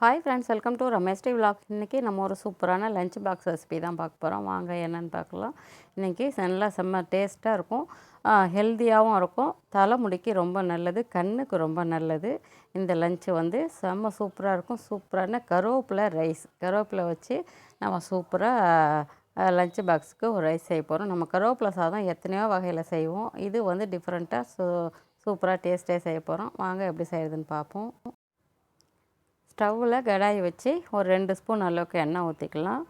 Hi friends welcome to Ramesh T vlog இன்றைக்கி நம்ம ஒரு சூப்பரான லஞ்ச் பாக்ஸ் ரெசிபி தான் பார்க்க போகிறோம் வாங்க என்னென்னு பார்க்கலாம். இன்றைக்கி நல்லா செம்ம டேஸ்ட்டாக இருக்கும். ஹெல்த்தியாகவும் இருக்கும். தலைமுடிக்கு ரொம்ப நல்லது கண்ணுக்கு ரொம்ப நல்லது. இந்த லஞ்சு வந்து செம்ம சூப்பராக இருக்கும். சூப்பரான கருவேப்பிலை ரைஸ் கருவேப்பிலை வச்சு நம்ம சூப்பராக லஞ்ச் பாக்ஸுக்கு ஒரு ரைஸ் செய்ய போகிறோம் நம்ம கருவேப்பிலை சாதம் எத்தனையோ வகையில் செய்வோம். இது வந்து டிஃப்ரெண்ட்டாக சூ சூப்பராக டேஸ்ட்டே செய்ய போகிறோம் வாங்க எப்படி செய்கிறதுன்னு பார்ப்போம். ஸ்டவ்வில் கடாய் வச்சு ஒரு ரெண்டு ஸ்பூன் அளவுக்கு எண்ணெய் ஊற்றிக்கலாம்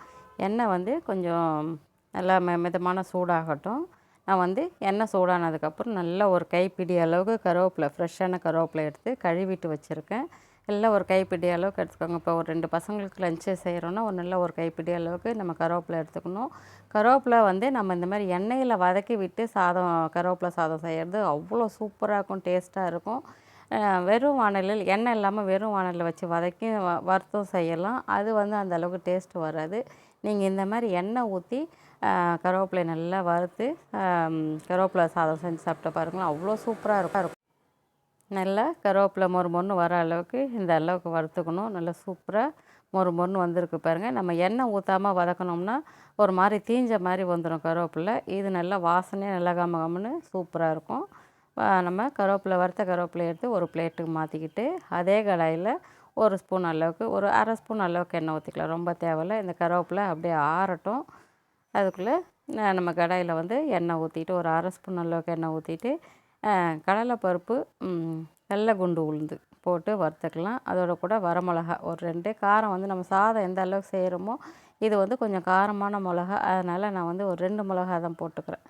எண்ணெய் வந்து கொஞ்சம் நல்லா மெ மிதமான சூடாகட்டும். நான் வந்து எண்ணெய் சூடானதுக்கப்புறம் நல்லா ஒரு கைப்பிடி அளவுக்கு கருவேப்பிலை ஃப்ரெஷ்ஷான கருவேப்பிலை எடுத்து கழுவிட்டு வச்சுருக்கேன். எல்லாம் ஒரு கைப்பிடி அளவுக்கு எடுத்துக்கோங்க. இப்போ ஒரு ரெண்டு பசங்களுக்கு லஞ்சு செய்கிறோன்னா ஒரு நல்ல ஒரு கைப்பிடி அளவுக்கு நம்ம கருவேப்பிலை எடுத்துக்கணும். கருவேப்பிலை வந்து நம்ம இந்த மாதிரி எண்ணெயில் வதக்கி விட்டு சாதம் கருவேப்பிலை சாதம் செய்கிறது அவ்வளோ சூப்பராக இருக்கும் டேஸ்ட்டாக இருக்கும். வெறும் வாணலில் எண்ணெய் இல்லாமல் வெறும் வாணலில் வச்சு வதக்கி வ வறுத்தும் செய்யலாம். அது வந்து அந்த அளவுக்கு டேஸ்ட்டு வராது. நீங்கள் இந்த மாதிரி எண்ணெய் ஊற்றி கருவேப்பிலை நல்லா வறுத்து கருவேப்பிலை சாதம் செஞ்சு சாப்பிட்டு பாருங்களேன் அவ்வளோ சூப்பராக இருக்கும். நல்லா கருவேப்பிலை மொறு மொறுன்னு வர அளவுக்கு இந்த அளவுக்கு வறுத்துக்கணும். நல்லா சூப்பராக மொறு மொறுன்னு வந்திருக்கு பாருங்கள் நம்ம எண்ணெய் ஊற்றாமல் வதக்கணும்னா ஒரு மாதிரி தீஞ்ச மாதிரி வந்துடும் கருவேப்பிலை. இது நல்லா வாசனையாக நல்லா கம கம்முன்னு சூப்பராக இருக்கும். நம்ம கருவேப்பிலை வறுத்த கருவேப்பிலை எடுத்து ஒரு பிளேட்டுக்கு மாற்றிக்கிட்டு அதே கடாயில் ஒரு ஸ்பூன் அளவுக்கு ஒரு அரை ஸ்பூன் அளவுக்கு எண்ணெய் ஊற்றிக்கலாம் ரொம்ப தேவையில்ல. இந்த கருவேப்பிலை அப்படியே ஆறட்டும். அதுக்குள்ளே நம்ம கடாயில் வந்து எண்ணெய் ஊற்றிட்டு ஒரு அரை ஸ்பூன் அளவுக்கு எண்ணெய் ஊற்றிட்டு கடலைப்பருப்பு வெள்ளை குண்டு உளுந்து போட்டு வறுத்துக்கலாம். அதோட கூட வரமிளகா ஒரு ரெண்டு. காரம் வந்து நம்ம சாதம் எந்த அளவுக்கு செய்கிறோமோ இது வந்து கொஞ்சம் காரமான மிளகா. அதனால் நான் வந்து ஒரு ரெண்டு மிளகா தான் போட்டுக்கிறேன்.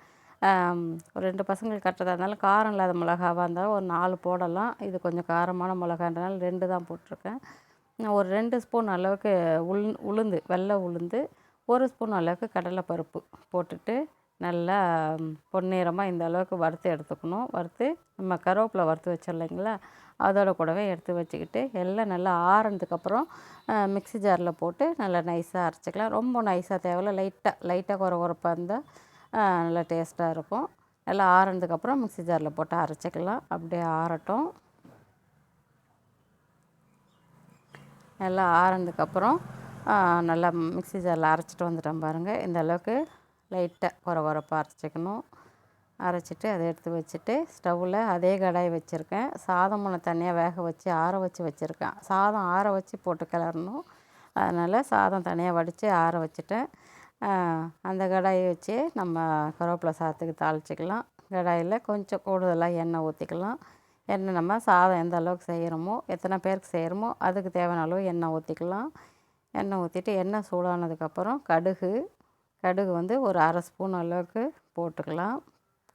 ஒரு ரெண்டு பசங்களுக்கு கட்டுறதா இருந்தாலும் காரம் இல்லாத மிளகாவாக இருந்தாலும் ஒரு நாலு போடலாம். இது கொஞ்சம் காரமான மிளகான்றனால ரெண்டு தான் போட்டிருக்கேன். ஒரு ரெண்டு ஸ்பூன் அளவுக்கு உள் உளுந்து வெள்ளை உளுந்து ஒரு ஸ்பூன் அளவுக்கு கடலைப்பருப்பு போட்டுட்டு நல்லா பொன்னிறமாக இந்த அளவுக்கு வறுத்து எடுத்துக்கணும். வறுத்து நம்ம கருவேப்பிலை வறுத்து வச்சிடலைங்களா அதோட கூடவே எடுத்து வச்சுக்கிட்டு எல்லாம் நல்லா ஆறுனதுக்கப்புறம் மிக்ஸி ஜாரில் போட்டு நல்லா நைஸாக அரைச்சிக்கலாம். ரொம்ப நைஸாக தேவையில்ல. லைட்டாக லைட்டாக குறை குறைப்பாக இருந்தால் நல்லா டேஸ்ட்டாக இருக்கும். நல்லா ஆறுனதுக்கப்புறம் மிக்ஸி ஜாரில் போட்டு அரைச்சிக்கலாம். அப்படியே ஆறட்டும். நல்லா ஆறுனதுக்கப்புறம் நல்லா மிக்ஸி ஜாரில் அரைச்சிட்டு வந்துட்டோம் பாருங்கள் இந்த அளவுக்கு லைட்டாக குறை குறைப்பாக அரைச்சிக்கணும். அரைச்சிட்டு அதை எடுத்து வச்சுட்டு ஸ்டவ்வில் அதே கடாய் வச்சுருக்கேன். சாதம் ஒன்று தனியாக வேக வச்சு ஆற வச்சு வச்சுருக்கேன். சாதம் ஆற வச்சு போட்டு கிளறணும். அதனால் சாதம் தனியாக வடித்து ஆற வச்சுட்டேன். அந்த கடாயை வச்சு நம்ம கருவேப்பிலை சாதத்துக்கு தாளிச்சிக்கலாம். கடாயில் கொஞ்சம் கூடுதலாக எண்ணெய் ஊற்றிக்கலாம் எண்ணெய் நம்ம சாதம் எந்த அளவுக்கு செய்கிறோமோ எத்தனை பேருக்கு செய்கிறோமோ அதுக்கு தேவையான அளவு எண்ணெய் ஊற்றிக்கலாம் எண்ணெய் ஊற்றிட்டு எண்ணெய் சூடானதுக்கப்புறம் கடுகு. கடுகு வந்து ஒரு அரை ஸ்பூன் அளவுக்கு போட்டுக்கலாம்.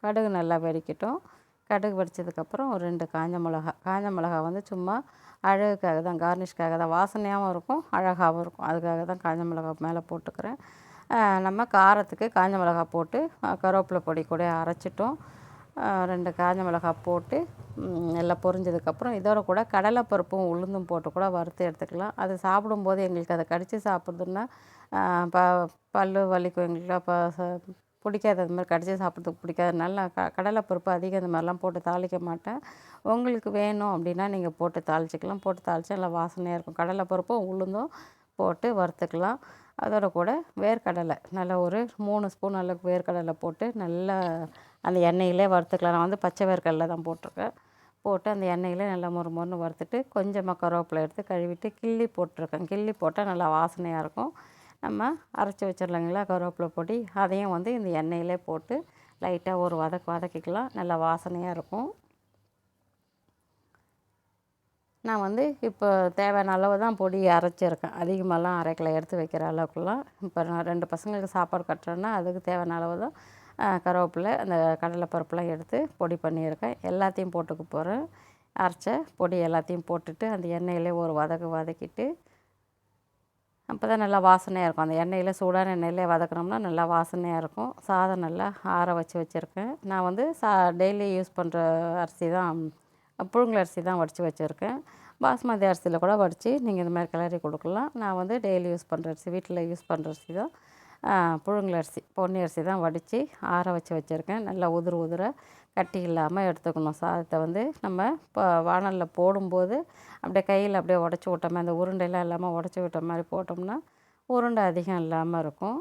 கடுகு நல்லா வெடிக்கட்டும். கடுகு வெடித்ததுக்கப்புறம் ஒரு ரெண்டு காஞ்ச மிளகா. காஞ்ச மிளகா வந்து சும்மா அழகுக்காக தான் கார்னிஷ்காக தான். வாசனையாகவும் இருக்கும் அழகாகவும் இருக்கும். அதுக்காக தான் காஞ்ச மிளகா மேலே போட்டுக்கிறேன். நம்ம காரத்துக்கு காஞ்ச மிளகா போட்டு கருவேப்பிலை பொடி கூட அரைச்சிட்டோம். ரெண்டு காஞ்ச மிளகா போட்டு எல்லாம் பொரிஞ்சதுக்கப்புறம் இதோட கூட கடலைப்பருப்பும் உளுந்தும் போட்டு கூட வறுத்து எடுத்துக்கலாம். அது சாப்பிடும்போது எங்களுக்கு அதை கடித்து சாப்பிட்றதுன்னா ப பல் வலிக்கும் எங்களுக்கு. அப்போ பிடிக்காது. அது மாதிரி கடித்து சாப்பிட்றதுக்கு பிடிக்காதனால நான் க கடலைப்பருப்பு அதிகம் இந்த மாதிரிலாம் போட்டு தாளிக்க மாட்டேன். உங்களுக்கு வேணும் அப்படின்னா நீங்கள் போட்டு தாளிச்சிக்கலாம். போட்டு தாளித்தா நல்லா வாசனையாக இருக்கும். கடலைப்பருப்பும் உளுந்தும் போட்டு வறுத்துக்கலாம். அதோட கூட வேர்க்கடலை. நல்லா ஒரு மூணு ஸ்பூன் அளவுக்கு வேர்க்கடலை போட்டு நல்லா அந்த எண்ணெயிலே வறுத்துக்கலாம். நான் வந்து பச்சை வேர்க்கடலை தான் போட்டிருக்கேன். போட்டு அந்த எண்ணெயிலே நல்லா மொறு மொறுன்னு வறுத்துட்டு கொஞ்சமாக கருவேப்பிலை எடுத்து கழுவிட்டு கிள்ளி போட்டிருக்கேன். கிள்ளி போட்டால் நல்லா வாசனையாக இருக்கும். நம்ம அரைச்சி வச்சிடலாங்களா கருவேப்பிலை பொடி. அதையும் வந்து இந்த எண்ணெயிலே போட்டு லைட்டாக ஒரு வதக்கு வதக்கிக்கலாம். நல்லா வாசனையாக இருக்கும். நான் வந்து இப்போ தேவையான அளவு தான் பொடி அரைச்சிருக்கேன். அதிகமாகலாம் அரைக்கலை எடுத்து வைக்கிற அளவுக்குலாம். இப்போ நான் ரெண்டு பசங்களுக்கு சாப்பாடு கட்டுறேன்னா அதுக்கு தேவையான அளவு தான் கருவேப்பிலை அந்த கடலைப்பருப்புலாம் எடுத்து பொடி பண்ணியிருக்கேன். எல்லாத்தையும் போட்டுக்க போகிறேன் அரைச்ச பொடி எல்லாத்தையும் போட்டுட்டு அந்த எண்ணெயிலே ஒரு வதக்கு வதக்கிட்டு அப்போ தான் நல்லா வாசனையாக இருக்கும். அந்த எண்ணெயில் சூடான எண்ணெயிலே வதக்கினோம்னா நல்லா வாசனையாக இருக்கும். சாதம் நல்லா ஆற வச்சு வச்சுருக்கேன். நான் வந்து சா டெய்லி யூஸ் பண்ணுற அரிசி தான் புழுங்கல் அரிசி தான் வடித்து வச்சுருக்கேன். பாஸ்மதி அரிசியில் கூட வடித்து நீங்கள் இந்த மாதிரி கிளறி கொடுக்கலாம். நான் வந்து டெய்லி யூஸ் பண்ணுற அரிசி வீட்டில் யூஸ் பண்ணுற அரிசி தான். புழுங்கல் அரிசி பொன்னி அரிசி தான் வடித்து ஆற வச்சு வச்சுருக்கேன். நல்லா உதிர உதிர கட்டி இல்லாமல் எடுத்துக்கணும். சாதத்தை வந்து நம்ம இப்போ வானலில் போடும்போது அப்படியே கையில் அப்படியே உடச்சி விட்டோமே அந்த உருண்டையெல்லாம் இல்லாமல் உடச்சி விட்ட மாதிரி போட்டோம்னா உருண்டை அதிகம் இல்லாமல் இருக்கும்.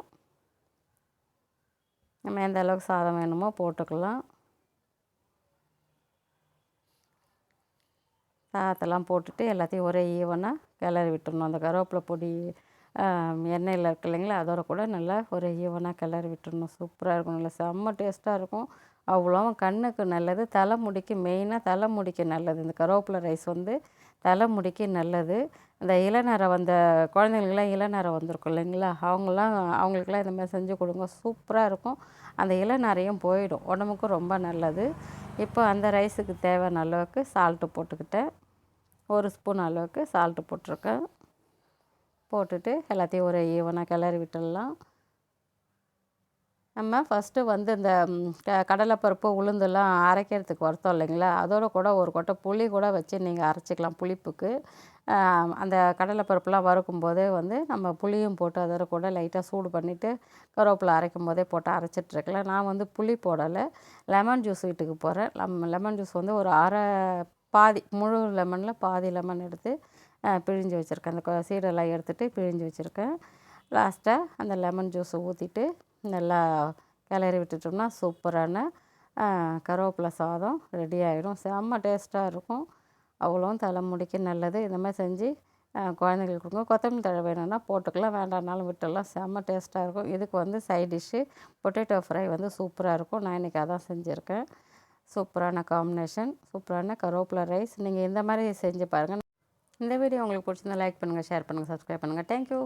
நம்ம எந்த அளவுக்கு சாதம் வேணுமோ போட்டுக்கலாம். சாதத்தெல்லாம் போட்டுட்டு எல்லாத்தையும் ஒரே ஈவனாக கிளறி விட்டுடணும் அந்த கருவேப்பிலை பொடி எண்ணெயில் இருக்கு இல்லைங்களா? அதோட கூட நல்லா ஒரு ஈவனாக கிளறி விட்டுடணும் சூப்பராக இருக்கும். நல்லா செம்ம டேஸ்ட்டாக இருக்கும். அவ்வளோவும் கண்ணுக்கு நல்லது. தலைமுடிக்கு மெயினாக தலைமுடிக்கு நல்லது. இந்த கருவேப்பிலை ரைஸ் வந்து தலைமுடிக்கு நல்லது. அந்த இளநரை வந்த குழந்தைங்களுக்குலாம் இளநரை வந்திருக்கும் இல்லைங்களா? அவங்களாம் அவங்களுக்குலாம் இந்த மாதிரி செஞ்சு கொடுங்க. சூப்பராக இருக்கும். அந்த இளநரையும் போயிடும். உடம்புக்கும் ரொம்ப நல்லது. இப்போ அந்த ரைஸுக்கு தேவையான அளவுக்கு சால்ட்டு போட்டுக்கிட்டேன். ஒரு ஸ்பூன் அளவுக்கு சால்ட்டு போட்டிருக்கேன். போட்டுட்டு எல்லாத்தையும் ஒரு ஈவனாக கிளறி விட்டுடலாம். நம்ம ஃபஸ்ட்டு வந்து இந்த க கடலைப்பருப்பு உளுந்தெல்லாம் அரைக்கிறதுக்கு வறுத்தோம் இல்லைங்களா? அதோட கூட ஒரு கொட்டை புளி கூட வச்சு நீங்கள் அரைச்சிக்கலாம் புளிப்புக்கு. அந்த கடலைப்பருப்புலாம் வறுக்கும் போதே வந்து நம்ம புளியும் போட்டு அதோட கூட லைட்டாக சூடு பண்ணிவிட்டு கருவேப்பிலை அரைக்கும் போதே போட்டு அரைச்சிட்ருக்கலாம் நான் வந்து புளி போடலை. லெமன் ஜூஸ் வீட்டுக்கு போகிறேன் லெம் லெமன் ஜூஸ் வந்து ஒரு அரை பாதி முழு லெமனில் பாதி லெமன் எடுத்து பிழிஞ்சு வச்சுருக்கேன். அந்த சீடெல்லாம் எடுத்துகிட்டு பிழிஞ்சு வச்சுருக்கேன். லாஸ்ட்டாக அந்த லெமன் ஜூஸை ஊற்றிட்டு நல்லா கிளறி விட்டுட்டோம்னா சூப்பரான கருவேப்பிலை சாதம் ரெடி ஆகிடும் செம்ம டேஸ்ட்டாக இருக்கும். அவ்வளோவும் தலைமுடிக்கு நல்லது. இந்த மாதிரி செஞ்சு குழந்தைங்களுக்கு கொடுங்க. கொத்தமல்லி தழை வேணும்னா போட்டுக்கலாம். வேண்டாம்னாலும் விட்டுடலாம். செம்ம டேஸ்ட்டாக இருக்கும். இதுக்கு வந்து சைட் டிஷ்ஷு பொட்டேட்டோ ஃப்ரை வந்து சூப்பராக இருக்கும். நான் இன்றைக்கி அதான் செஞ்சுருக்கேன். சூப்பரான காம்பினேஷன் சூப்பரான கருவேப்பிலை ரைஸ் நீங்கள் இந்த மாதிரி செஞ்சு பாருங்கள் இந்த வீடியோ உங்களுக்கு பிடிச்சிருந்தா லைக் பண்ணுங்கள் ஷேர் பண்ணுங்கள் சப்ஸ்கிரைப் பண்ணுங்கள் தேங்க்யூ